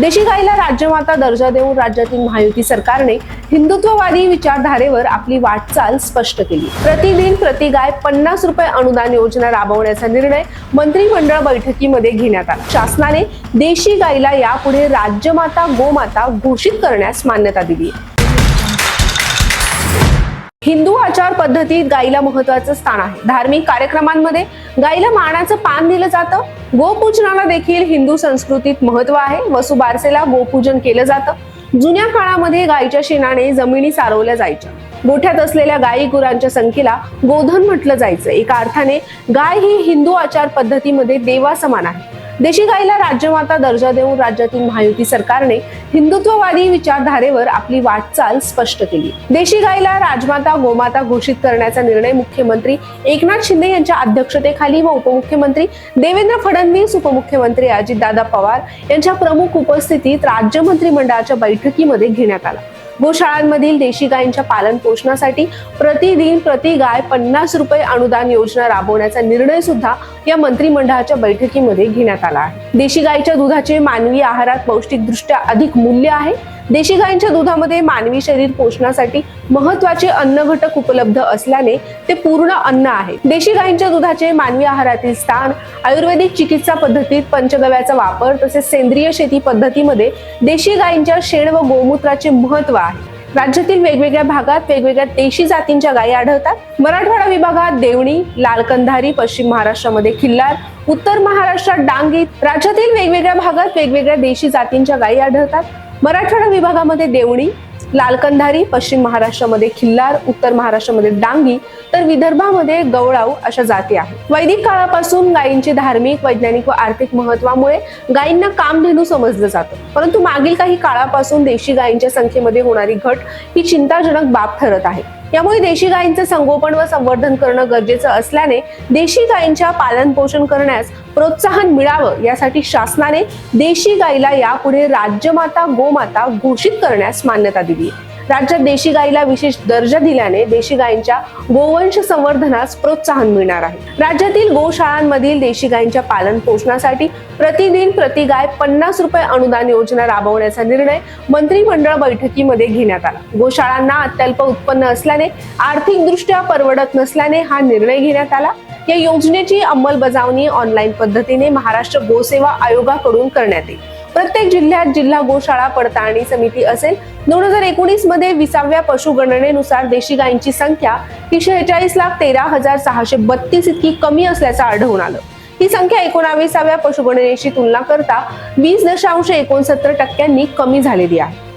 देशी गाईला राज्यमाता दर्जा देऊन राज्यातील महायुती सरकारने हिंदुत्ववादी विचारधारेवर आपली वाटचाल स्पष्ट केली. प्रतिदिन प्रति गाय पन्नास रुपये अनुदान योजना राबवण्याचा निर्णय मंत्रिमंडळ बैठकीमध्ये घेण्यात आला. शासनाने देशी गाईला यापुढे राज्यमाता गोमाता घोषित करण्यास मान्यता दिली आहे. हिंदू आचार पद्धतीत गायीला महत्वाचं स्थान आहे. धार्मिक कार्यक्रमांमध्ये गायीला मानाचं पान दिलं जातं. गोपूजनाला देखील हिंदू संस्कृतीत महत्त्व आहे. वसुबारसेला गोपूजन केलं जातं. जुन्या काळामध्ये गायीच्या शेणाने जमिनी सारवल्या जायच्या. गोठ्यात असलेल्या गायी गुरांच्या संख्येला गोधन म्हटलं जायचं. एका अर्थाने गाय ही हिंदू आचार पद्धतीमध्ये देवासमान आहे. देशी गायीला राज्यमाता दर्जा देऊन राज्यातील महायुती सरकारने हिंदुत्ववादी विचारधारेवर आपली वाटचाल स्पष्ट केली. देशी गायीला राजमाता गोमाता घोषित करण्याचा निर्णय मुख्यमंत्री एकनाथ शिंदे यांच्या अध्यक्षतेखाली व उपमुख्यमंत्री देवेंद्र फडणवीस उपमुख्यमंत्री अजितदादा पवार यांच्या प्रमुख उपस्थितीत राज्य मंत्रिमंडळाच्या बैठकीमध्ये घेण्यात आला. गोशाळांमधील देशी गायींच्या पालन पोषणासाठी प्रतिदिन प्रति गाय पन्नास रुपये अनुदान योजना राबवण्याचा निर्णय सुद्धा या मंत्रिमंडळाच्या बैठकीमध्ये घेण्यात आला आहे. देशी गायीच्या दुधाचे मानवी आहारात पौष्टिकदृष्ट्या अधिक मूल्य आहे. देशी गायींच्या दुधामध्ये मानवी शरीर पोषणासाठी महत्त्वाचे अन्न घटक उपलब्ध असल्याने ते पूर्ण अन्न आहे. देशी गायींच्या दुधाचे मानवी आहारातील स्थान आयुर्वेदिक चिकित्सा पद्धतीत पंचगव्याचा वापर तसेच सेंद्रिय शेती पद्धतीमध्ये देशी गायींच्या शेण व गोमूत्राचे महत्त्व आहे. राज्यातील वेगवेगळ्या भागात वेगवेगळ्या देशी जातींच्या गायी आढळतात. मराठवाडा विभागात देवणी लालकंधारी पश्चिम महाराष्ट्रामध्ये खिल्लार उत्तर महाराष्ट्रात डांगी राज्यातील वेगवेगळ्या भागात वेगवेगळ्या देशी जातींच्या गायी आढळतात. मराठवाडा विभागामध्ये देवणी लालकंधारी पश्चिम महाराष्ट्रामध्ये खिल्लार उत्तर महाराष्ट्रामध्ये डांगी तर विदर्भामध्ये गवळाऊ अशा जाती आहेत. वैदिक काळापासून गायींचे धार्मिक वैज्ञानिक व आर्थिक महत्वामुळे गायींना कामधेनू समजलं जातं. परंतु मागील काही काळापासून देशी गायींच्या संख्येमध्ये होणारी घट ही चिंताजनक बाब ठरत आहे. यामुळे देशी गायींचं संगोपन व संवर्धन करणं गरजेचं असल्याने देशी गायींच्या पालन पोषण करण्यास प्रोत्साहन मिळावं यासाठी शासनाने देशी गायीला यापुढे राज्यमाता गोमाता घोषित करण्यास मान्यता दिली आहे. राज्यात देशी गायीला विशेष दर्जा दिल्याने देशी गायींच्या गोवंश संवर्धनास प्रोत्साहन मिळणार आहे. राज्यातील गोशाळांमधील देशी गायींच्या पालन पोषणासाठी प्रतिदिन प्रति गाय पन्नास रुपये अनुदान योजना राबवण्याचा निर्णय मंत्रिमंडळ बैठकीमध्ये घेण्यात आला. गोशाळांना अत्यल्प उत्पन्न असल्याने आर्थिकदृष्ट्या परवडत नसल्याने हा निर्णय घेण्यात आला. या योजनेची अंमलबजावणी ऑनलाईन पद्धतीने महाराष्ट्र गोसेवा आयोगाकडून करण्यात येईल. प्रत्येक जिल्ह्यात जिल्हा गोशाळा पडताळणी समिती असेल. दोन हजार एकोणीसमध्ये विसाव्या पशुगणनेनुसार देशी गायींची संख्या ही शेहेचाळीस लाख तेरा हजार सहाशे बत्तीस इतकी कमी असल्याचं आढळून आलं. ही संख्या एकोणाविसाव्या पशुगणनेशी तुलना करता वीस दशांश एकोणसत्तर टक्क्यांनी कमी झालेली आहे.